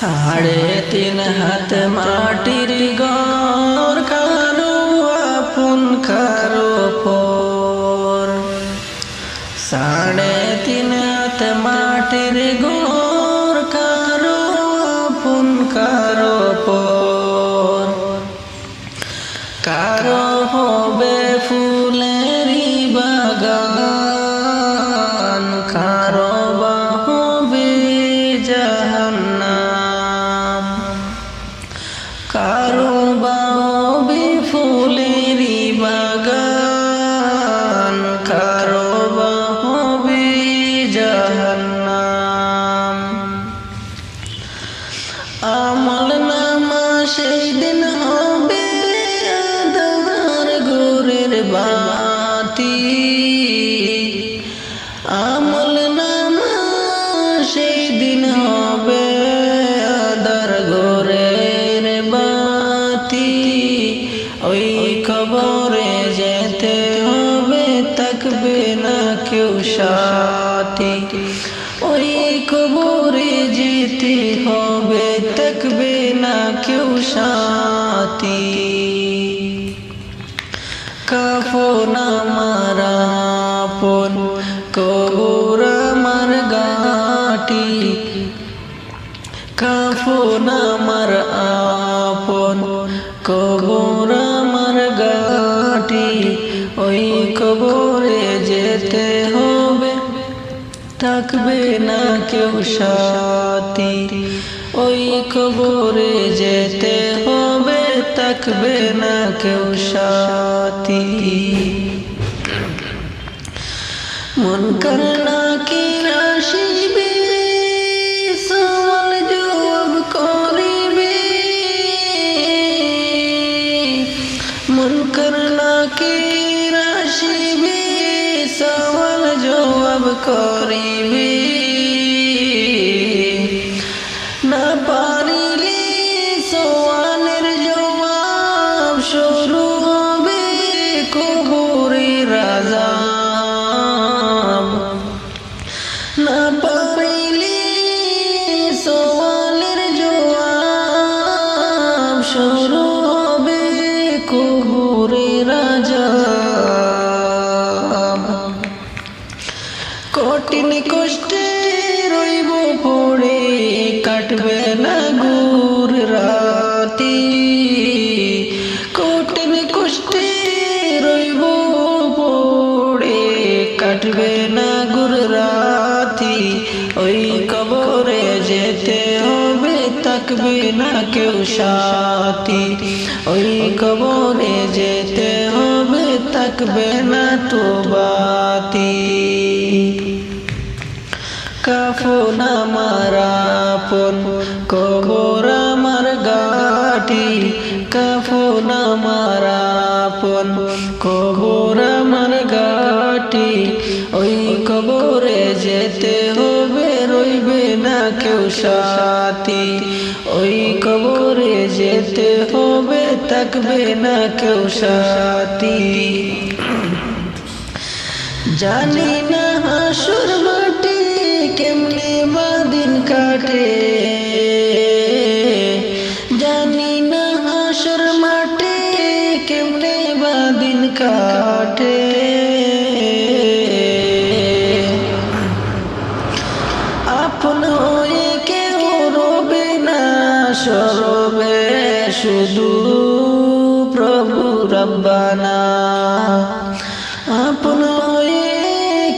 সাড়ে তিন হাত মাটির গর কারও আপন কারও পর সাড়ে তিন হাত মাটির গর কারও আপন কারও কারও আমল নামা সেই দিন হবে আদার গোরের বাতি। ওই খবরে যেতে হবে থাকবে না কেউ সাথী। ওই কবরে যেতে হবে থাকবে না কেউ সাথী। কাফন আমার সাথী, ওই কবরে যেতে হবে থাকবে না কেউ সাথী। মন করনা কি রাশিবে সওয়াল জবাব করিবে। মন করনা কি রাশিবে সওয়াল জবাব না গুর রাতি। কঠিন কষ্টে রইব পড়ে, কাটবে না গুর রাতি। ওই কবরে যেতে হবে, থাকবে না কেউ সাথী। ওই কবরে যেতে হবে, থাকবে না তো বাতি। কাফন আমার আপন, কবর আমার গাটি। কাফন আমার আপন, কবর আমার গাটি। ওই কবরে যেতে হবে, রইবে না কেউ সাথী। ওই কবরে যেতে হবে, থাকবে না কেউ সাথী। জানি না শুধু প্রভু রব্বানা। আপন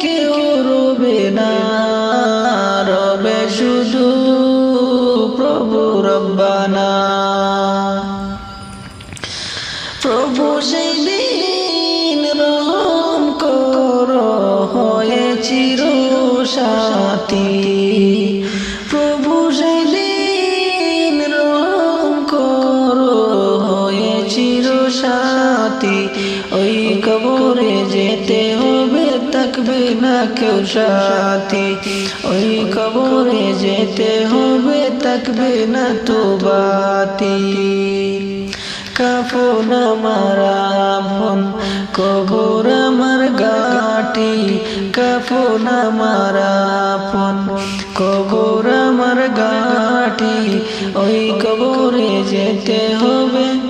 কেউ রবে না। রবে শুধু প্রভু রব্বানা। প্রভু সেই দিন রহম কর, হয়ে চির সাথী ওই কবরে যেতে হবে থাকবে না কেউ সাথী। ওই কবরে যেতে হবে থাকবে না তো বাতি। কাফন আমার আপন, কবর আমার গাটি কাফন আমার আপন, কবর আমার গাটি ওই কবরে যেতে হবে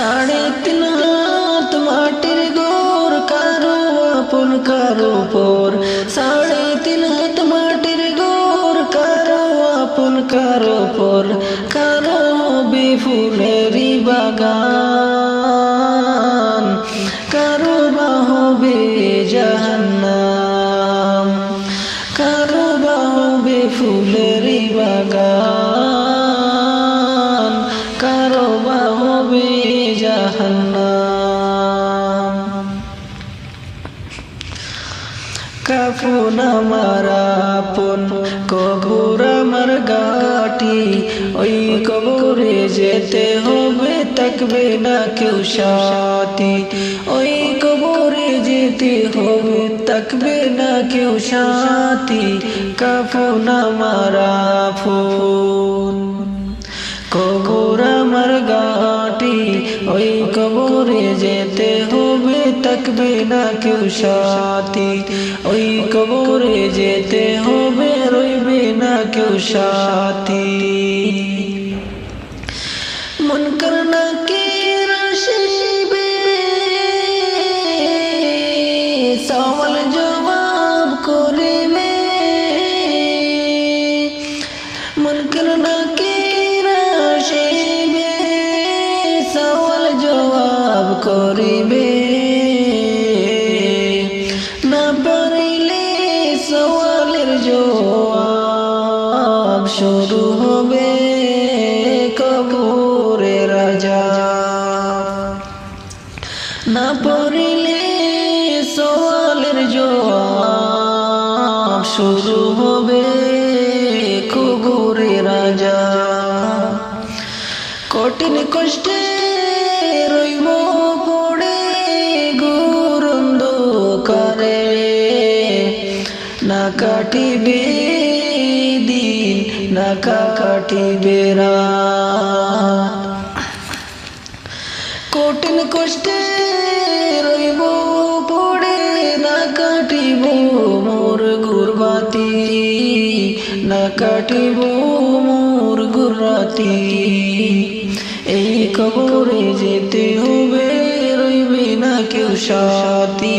সাড়ে তিন হাত মাটির গোর কারও আপন কারও পর সাড়ে তিন হাত মাটির গোর কারও আপন কারও পর কারও বিফুলেরি বাগান কাফুন আমার আপন, কবর আমার গাটি। ওই কবরে যেতে হবে থাকবে না কেউ সাথী। ওই কবরে যেতে হবে থাকবে না কেউ সাথী। কাফুন আমার আপন, কবর আমার গাটি। ওই কবরে থাকবে না কেউ সাথী। ওই কবরে যেতে হবে, রইবে না কেউ সাথী। মন করনা কে রসিবে সওয়াল জবাব কে জবাব করিবে। শুরু হবে কবরে রাজা। কঠিন কষ্টে রইব পড়ে গুরুন্দ করে না কাটিবে দিন, না কাটিবে রাত। কঠিন কষ্টে রইব না কাটিব মোর গুরাতি। এই কবরে যেতে হবে, রইবে না কেউ সাথী।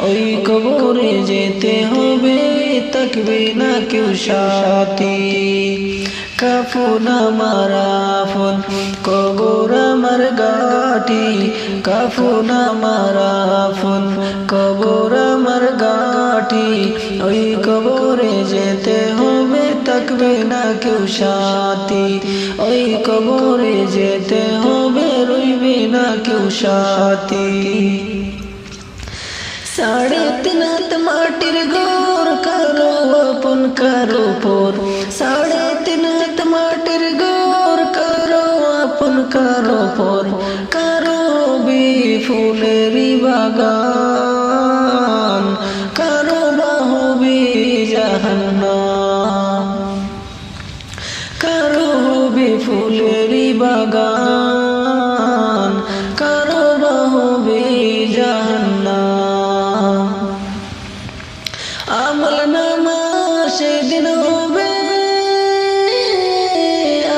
ওই কবরে যেতে হবে, থাকবে না কেউ সাথী। কাফুন আমার আফন, কবর আমার গাটি। কাফুন আমার আফন, কবর আমার গাটি। ওই কবরে যেতে হবে থাকবে না কেউ সাথী। ওই কবরে যেতে হবে, রইবে না কেউ সাথী। সাড়ে তিন মাটির গোর কারও আপন, কারও পর। সাড়ে তিন মাটির গোর কারও আপন, কারও পর। কারও বি ফুলেরি বাগান, কারও বাহবি জাহান্নাম। বাগান কারও হবে জাহান্নাম আমল নামা সেদিন হবে,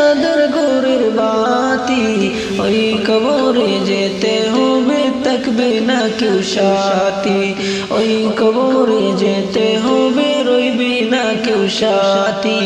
আদর গোরের বাতি, ওই কবরে যেতে হবে, থাকবে না কেউ সাথী। ওই কবরে যেতে হবে, রইবে না কেউ সাথী।